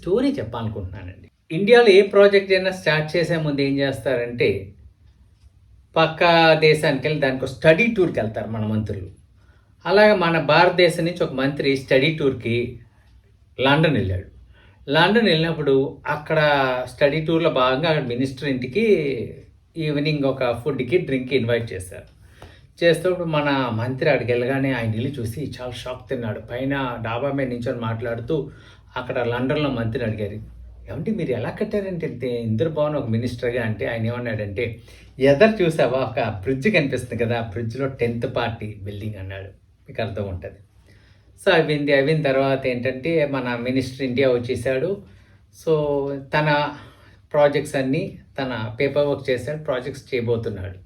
Story చెప్పాలనుకుంటున్నానండి. ఇండియాలో ఏ project అయినా start చేసే ముందు ఏం చేస్తారంటే పక్క దేశానికి వెళ్ళి దానికి ఒక స్టడీ టూర్కి వెళ్తారు మన మంత్రులు. అలాగే మన భారతదేశం నుంచి ఒక మంత్రి స్టడీ టూర్కి లండన్ వెళ్ళాడు. లండన్ వెళ్ళినప్పుడు అక్కడ స్టడీ టూర్లో భాగంగా అక్కడ మినిస్టర్ ఇంటికి ఈవినింగ్ ఒక ఫుడ్కి డ్రింక్కి ఇన్వైట్ చేశారు. చేసేటప్పుడు మన మంత్రి అక్కడికి వెళ్ళగానే ఆయన ఇల్లు చూసి చాలా షాక్ తిన్నాడు. పైన డాబా మీద నించొని మాట్లాడుతూ అక్కడ లండన్లో మంత్రిని అడిగారు ఏమంటే మీరు ఎలా కట్టారంటే? ఇంద్రభవన్ ఒక మినిస్టర్గా అంటే ఆయన ఏమన్నాడంటే ఎదరు చూసావా ఒక ఫ్రిడ్జ్ కనిపిస్తుంది కదా ఆ టెన్త్ పార్టీ బిల్డింగ్ అన్నాడు. మీకు అర్థం ఉంటుంది. సో అవింది అయిన తర్వాత ఏంటంటే మన మినిస్టర్ ఇండియా వచ్చేసాడు. సో తన ప్రాజెక్ట్స్ అన్నీ తన పేపర్ వర్క్ చేశాడు ప్రాజెక్ట్స్ చేయబోతున్నాడు.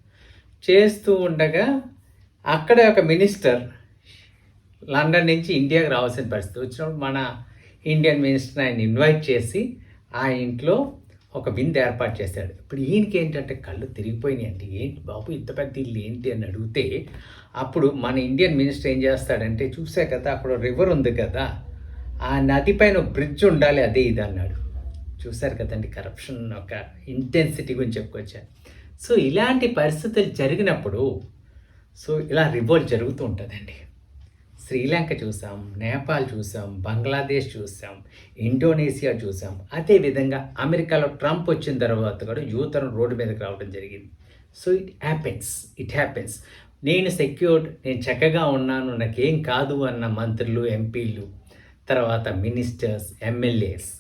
చేస్తూ ఉండగా అక్కడే ఒక మినిస్టర్ లండన్ నుంచి ఇండియాకి రావాల్సిన పరిస్థితి వచ్చినప్పుడు మన ఇండియన్ మినిస్టర్ ఆయన ఇన్వైట్ చేసి ఆ ఇంట్లో ఒక విందు ఏర్పాటు చేశాడు. ఇప్పుడు ఈయనకి ఏంటంటే కళ్ళు తిరిగిపోయినాయి అంటే ఏంటి బాబు ఇంత పెద్ద ఇల్లు ఏంటి అని అడిగితే అప్పుడు మన ఇండియన్ మినిస్టర్ ఏం చేస్తాడంటే చూసే కదా అక్కడ రివర్ ఉంది కదా ఆ నది పైన బ్రిడ్జ్ ఉండాలి అదే ఇది అన్నాడు. చూశారు కదండి కరప్షన్ ఒక ఇంటెన్సిటీ గురించి చెప్పుకొచ్చాను సో ఇలాంటి పరిస్థితులు జరిగినప్పుడు సో ఇలా రివోల్ట్ జరుగుతూ ఉంటుందండి. శ్రీలంక చూసాం నేపాల్ చూసాం బంగ్లాదేశ్ చూసాం ఇండోనేషియా చూసాం. అదేవిధంగా అమెరికాలో ట్రంప్ వచ్చిన తర్వాత కూడా యూతరం రోడ్డు మీదకి రావడం జరిగింది. So it happens it happens నేను సెక్యూర్డ్ నేను చక్కగా ఉన్నాను నాకేం కాదు అన్న మంత్రులు ఎంపీలు తర్వాత మినిస్టర్స్ ఎమ్మెల్యేస్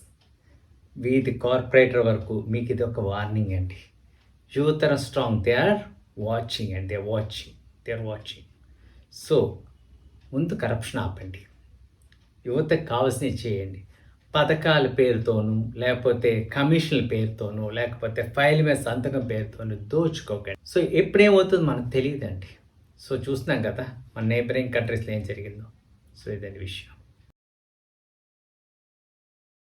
వీధి కార్పొరేటర్ వరకు మీకు ఇది ఒక వార్నింగ్ అండి. యువతరం strong they are watching and they watching they are watching so ముందు కరప్షన్ ఆపండి. యువతకు కావాల్సినవి చేయండి. పథకాల పేరుతోనూ లేకపోతే కమిషన్ల పేరుతోనూ లేకపోతే ఫైల్ మీద సంతకం పేరుతోనూ దోచుకోకండి. సో ఎప్పుడేమవుతుందో మనకు తెలియదండి. సో చూస్తున్నాం కదా మన నేబరింగ్ కంట్రీస్లో ఏం జరిగిందో. సో ఇదండి విషయం.